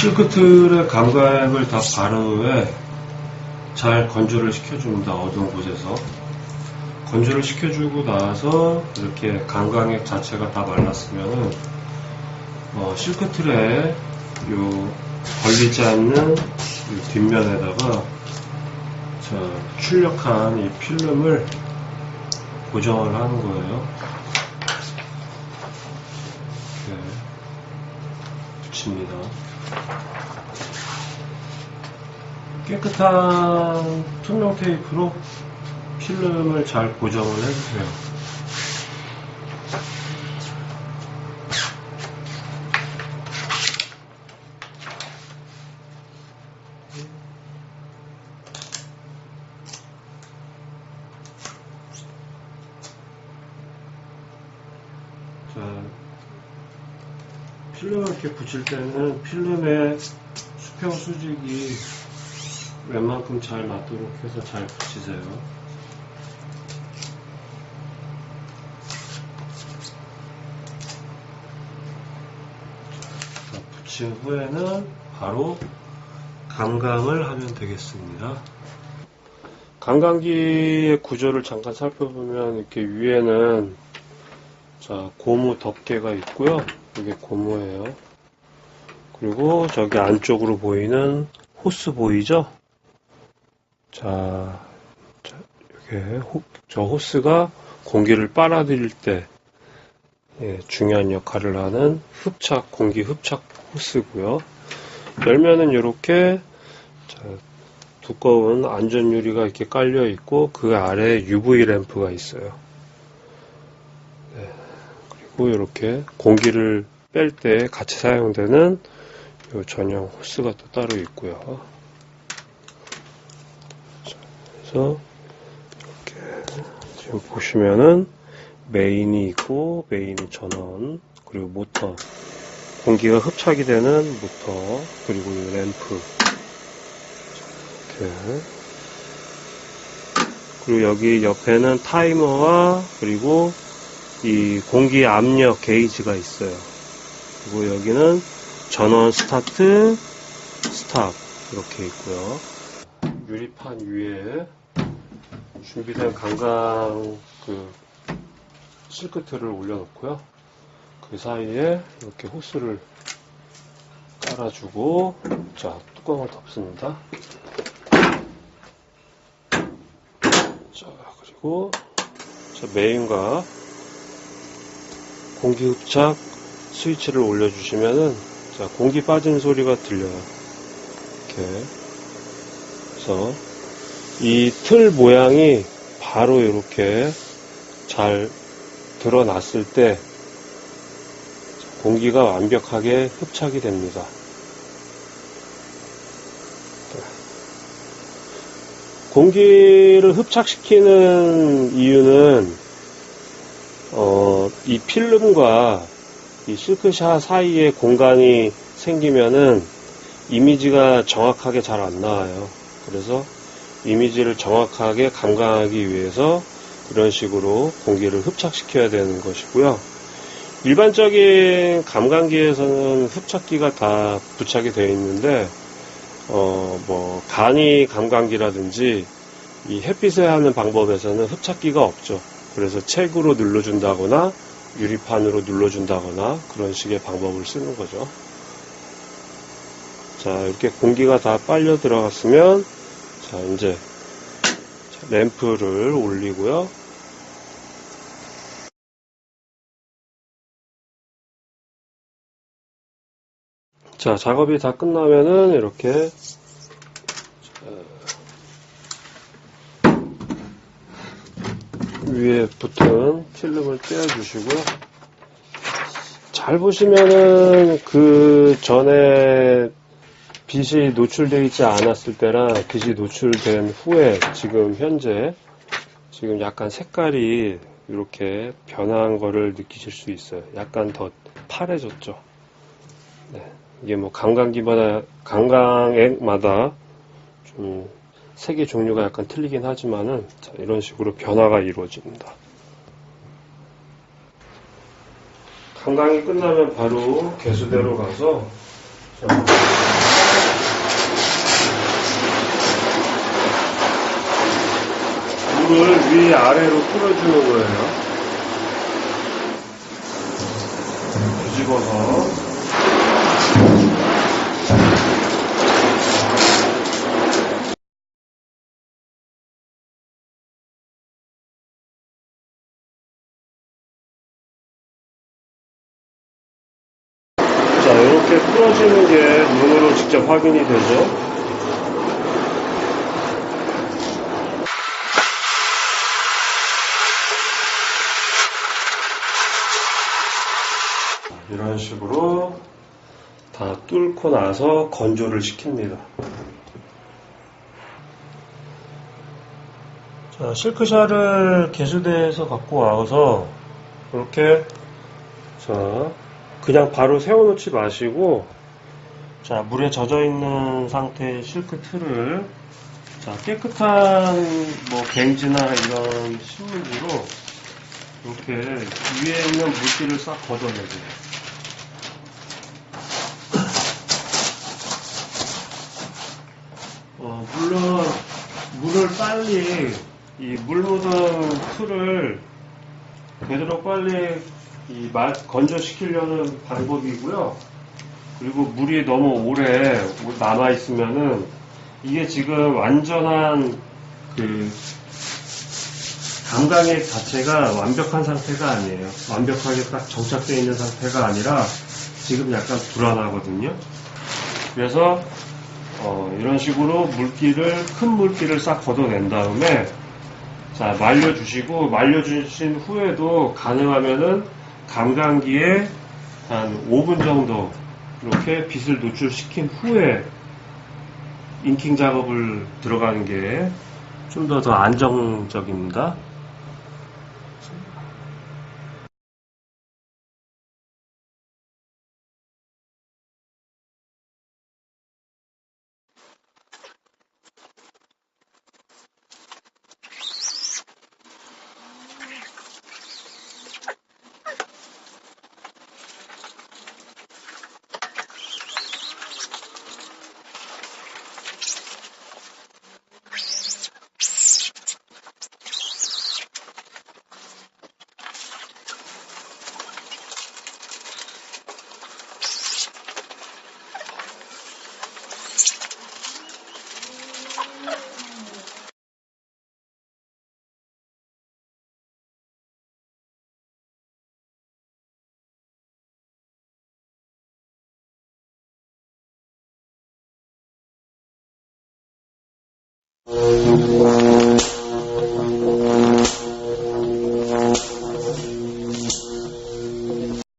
실크틀에 감각을 다 바른 후에 잘 건조를 시켜줍니다. 어두운 곳에서. 건조를 시켜주고 나서 이렇게 감광액 자체가 다 말랐으면은 어, 실크틀에 요 걸리지 않는 이 뒷면에다가 자, 출력한 이 필름을 고정을 하는 거예요. 이렇게 붙입니다. 깨끗한 투명 테이프로 필름을 잘 고정을 해주세요. 자, 필름을 이렇게 붙일 때는 필름의 수평 수직이 웬만큼 잘 맞도록 해서 잘 붙이세요. 자, 붙인 후에는 바로 감강을 하면 되겠습니다. 감강기의 구조를 잠깐 살펴보면 이렇게 위에는 자 고무 덮개가 있고요. 이게 고무예요. 그리고 저기 안쪽으로 보이는 호스 보이죠? 자, 자 이게 호, 저 호스가 공기를 빨아들일 때 예, 중요한 역할을 하는 흡착 공기 흡착 호스고요. 열면은 이렇게 두꺼운 안전 유리가 이렇게 깔려 있고 그 아래에 UV 램프가 있어요. 네, 그리고 이렇게 공기를 뺄 때 같이 사용되는 요 전용 호스가 또 따로 있고요. 자, 그래서 이렇게 지금 보시면은 메인이 있고 메인이 전원 그리고 모터. 공기가 흡착이 되는 모터 그리고 이 램프. 이렇게. 그리고 여기 옆에는 타이머와 그리고 이 공기 압력 게이지가 있어요. 그리고 여기는 전원 스타트, 스탑 이렇게 있고요. 유리판 위에 준비된 강강 그 실크트를 올려놓고요. 그 사이에 이렇게 호스를 깔아주고 자 뚜껑을 덮습니다. 자 그리고 자, 메인과 공기 흡착 스위치를 올려주시면은 자 공기 빠진 소리가 들려요. 이렇게 그래서 이 틀 모양이 바로 이렇게 잘 드러났을 때 공기가 완벽하게 흡착이 됩니다. 공기를 흡착시키는 이유는 어, 이 필름과 이 실크샷 사이에 공간이 생기면은 이미지가 정확하게 잘 안 나와요. 그래서 이미지를 정확하게 감각하기 위해서 이런 식으로 공기를 흡착시켜야 되는 것이고요. 일반적인 감감기에서는 흡착기가 다 부착이 되어 있는데 어, 뭐, 간이 감감기라든지 이 햇빛에 하는 방법에서는 흡착기가 없죠. 그래서 책으로 눌러준다거나 유리판으로 눌러준다거나 그런 식의 방법을 쓰는 거죠. 자, 이렇게 공기가 다 빨려 들어갔으면 자, 이제 램프를 올리고요. 자, 작업이 다 끝나면은 이렇게 위에 붙은 필름을 떼어주시고요. 잘 보시면은 그 전에 빛이 노출되어 있지 않았을 때랑 빛이 노출된 후에 지금 현재 지금 약간 색깔이 이렇게 변한 거를 느끼실 수 있어요. 약간 더 파래졌죠. 네. 이게 뭐 강강기마다 강강액마다 좀 색의 종류가 약간 틀리긴 하지만은 자, 이런 식으로 변화가 이루어집니다. 강강이 끝나면 바로 개수대로 가서 물을 위 아래로 끌어주는 거예요. 뒤집어서 이렇게 풀어지는 게 눈으로 직접 확인이 되죠. 이런 식으로 다 뚫고 나서 건조를 시킵니다. 자, 실크샤를 개수대에서 갖고 와서 이렇게 자, 그냥 바로 세워놓지 마시고 자, 물에 젖어 있는 상태의 실크 틀을 자, 깨끗한 뭐 갱지나 이런 신문지로 이렇게 위에 있는 물기를 싹 걷어내세요. 어, 물론 물을 빨리 이 물 묻은 틀을 되도록 빨리 이맛 건조시키려는 방법이고요. 그리고 물이 너무 오래 남아 있으면은 이게 지금 완전한 그 감각의 자체가 완벽한 상태가 아니에요. 완벽하게 딱 정착되어 있는 상태가 아니라 지금 약간 불안하거든요. 그래서 어, 이런 식으로 물기를 큰 물기를 싹 걷어낸 다음에 자 말려주시고 말려주신 후에도 가능하면은 감감기에 한 5분 정도 이렇게 빛을 노출시킨 후에 인킹 작업을 들어가는 게 좀 더더 안정적입니다.